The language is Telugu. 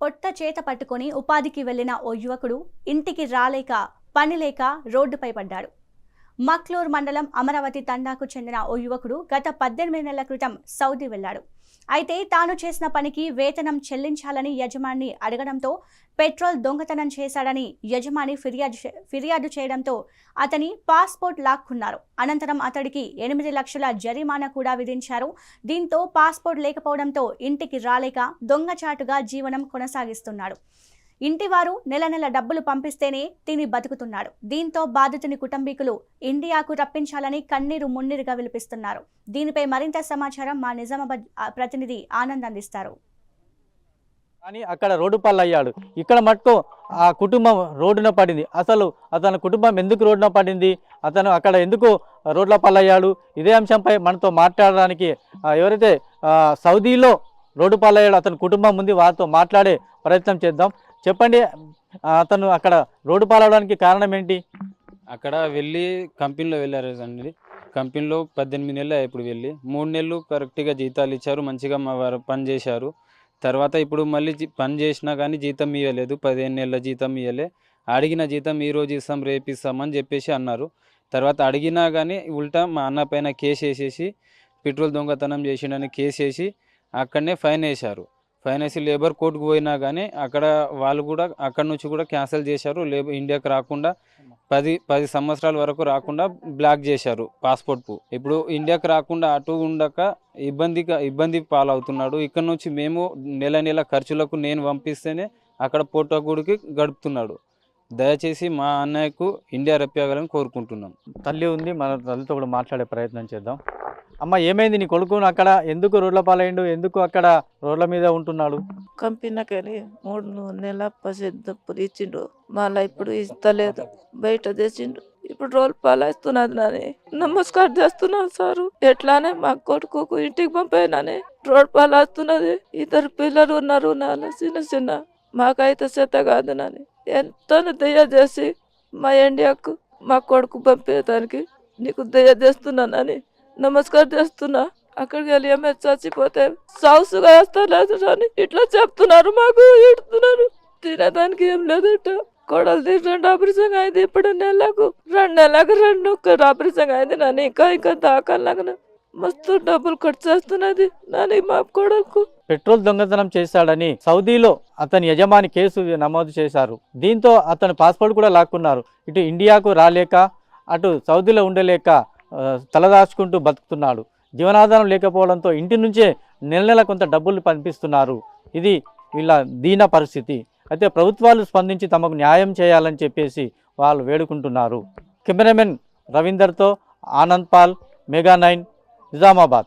పొట్ట చేత పట్టుకొని ఉపాధికి వెళ్ళిన ఓ యువకుడు ఇంటికి రాలేక పనిలేక రోడ్డుపై పడ్డాడు. మక్లూర్ మండలం అమరావతి తండాకు చెందిన ఓ యువకుడు గత పద్దెనిమిది నెలల క్రితం సౌదీ వెళ్ళాడు అయితే తాను చేసిన పనికి వేతనం చెల్లించాలని యజమాని అడగడంతో పెట్రోల్ దొంగతనం చేశాడని యజమాని ఫిర్యాదు ఫిర్యాదు చేయడంతో అతని పాస్పోర్ట్ లాక్కున్నారు. అనంతరం అతడికి ఎనిమిది లక్షల జరిమానా కూడా విధించారు. దీంతో పాస్పోర్ట్ లేకపోవడంతో ఇంటికి రాలేక దొంగచాటుగా జీవనం కొనసాగిస్తున్నాడు. ఇంటివారు నెల నెల డబ్బులు పంపిస్తేనే తిని బతుకుతున్నాడు దీంతో బాధితుని కుటుంబీకులు ఇండియాకు రప్పించాలని కన్నీరు మున్నీరుగా విలిపిస్తున్నారు. దీనిపై మరింత సమాచారం మా నిజామాబాద్ ప్రతినిధి ఆనంద్ అందిస్తారు. కానీ అక్కడ రోడ్డు పాలయ్యాడు ఇక్కడ మటుకు ఆ కుటుంబం రోడ్డున పడింది. అసలు అతని కుటుంబం ఎందుకు రోడ్డున పడింది? అతను అక్కడ ఎందుకు రోడ్ల పాలయ్యాడు ఇదే అంశంపై మనతో మాట్లాడడానికి ఎవరైతే సౌదీలో రోడ్డు పాలయ్యాడు అతని కుటుంబం ఉంది వారితో మాట్లాడే ప్రయత్నం చేద్దాం. చెప్పండి. అతను అక్కడ రోడ్డు పాలవడానికి కారణం ఏంటి? అక్కడ వెళ్ళి కంపెనీలో వెళ్ళారు అండి. కంపెనీలో పద్దెనిమిది నెలలు ఇప్పుడు వెళ్ళి. మూడు నెలలు కరెక్ట్గా జీతాలు ఇచ్చారు మంచిగా మా వారు పని చేశారు. తర్వాత ఇప్పుడు మళ్ళీ జీ- పని చేసినా కానీ జీతం ఇవ్వలేదు పదిహేను నెలల జీతం ఇవ్వలే అడిగిన జీతం ఈ రోజు ఇస్తాం రేపు ఇస్తామని చెప్పేసి అన్నారు. తర్వాత అడిగినా కానీ ఉల్టా మా అన్న పైన కేసు వేసేసి పెట్రోల్ దొంగతనం చేసిండని కేసు వేసి అక్కడనే ఫైన్ వేశారు. ఫైనాన్షియల్ లేబర్ కోర్టుకు పోయినా కానీ అక్కడ వాళ్ళు కూడా అక్కడ నుంచి కూడా క్యాన్సిల్ చేశారు. లేబర్ ఇండియాకి రాకుండా పది పది సంవత్సరాల వరకు రాకుండా బ్లాక్ చేశారు పాస్పోర్ట్ ఇప్పుడు ఇండియాకి రాకుండా అటు ఉండక ఇబ్బందిగా ఇబ్బంది పాలవుతున్నాడు. ఇక్కడ నుంచి మేము నెల నెల ఖర్చులకు నేను పంపిస్తేనే అక్కడ పోటోగూడికి గడుపుతున్నాడు. దయచేసి మా అన్నయ్యకు ఇండియా రప్పియాలని కోరుకుంటున్నాం. తల్లి ఉంది మన తల్లితో కూడా మాట్లాడే ప్రయత్నం చేద్దాం. అమ్మ ఏమైంది నీ కొడుకు? అక్కడ ఎందుకు రోడ్ల పాలైండు? ఎందుకు అక్కడ రోడ్ల మీద ఉంటున్నాడు? కంపెనీకెళ్ళి మూడు నెల పసి ఇచ్చిండు. మళ్ళా ఇప్పుడు ఇస్తలేదు. బయట తెచ్చిండు. ఇప్పుడు రోల్ పాలేస్తున్నది నాని. నమస్కారం చేస్తున్నాను సారు. ఎట్లానే మా కొడుకు ఇంటికి పంపాయినాని రోడ్ పాలేస్తున్నది. ఇద్దరు పిల్లలు ఉన్నారు నాన్న చిన్న చిన్న. మాకైతే చేత కాదు నాని. ఎంతో దయచేసి మా ఇండియాకు మా కొడుకు పంపేదానికి నీకు దయచేస్తున్నానని నమస్కారం చేస్తున్నా. అక్కడికి వెళ్ళి ఏమే చచ్చిపోతే సౌసుగా వేస్తలేదు అని ఇట్లా చెప్తున్నారు మాకు ఇడుతున్నారు తినడానికి ఏం లేదట. కొడలు తీసి రెండు ఆపరేషన్ అయింది ఇప్పుడు నెలకు. రెండు నెలలకు రెండు ఆపరేషన్ అయింది నన్ను ఇంకా ఇంకా దాకాలాగా మస్తు డబ్బులు ఖర్చు చేస్తున్నది నాని మా కొడలకు. పెట్రోల్ దొంగతనం చేశాడని సౌదీలో అతని యజమాని కేసు నమోదు చేశారు. దీంతో అతని పాస్పోర్ట్ కూడా లాక్కున్నారు. ఇటు ఇండియాకు రాలేక అటు సౌదీలో ఉండలేక తలదాచుకుంటూ బతుకుతున్నాడు. జీవనాధారం లేకపోవడంతో ఇంటి నుంచే నెల నెల కొంత డబ్బులు పంపిస్తున్నారు. ఇది వీళ్ళ దీన పరిస్థితి. అయితే ప్రభుత్వాలు స్పందించి తమకు న్యాయం చేయాలని చెప్పేసి వాళ్ళు వేడుకుంటున్నారు. కెమెరామెన్ రవీందర్తో ఆనంద్ పాల్ మెగా నైన్ నిజామాబాద్.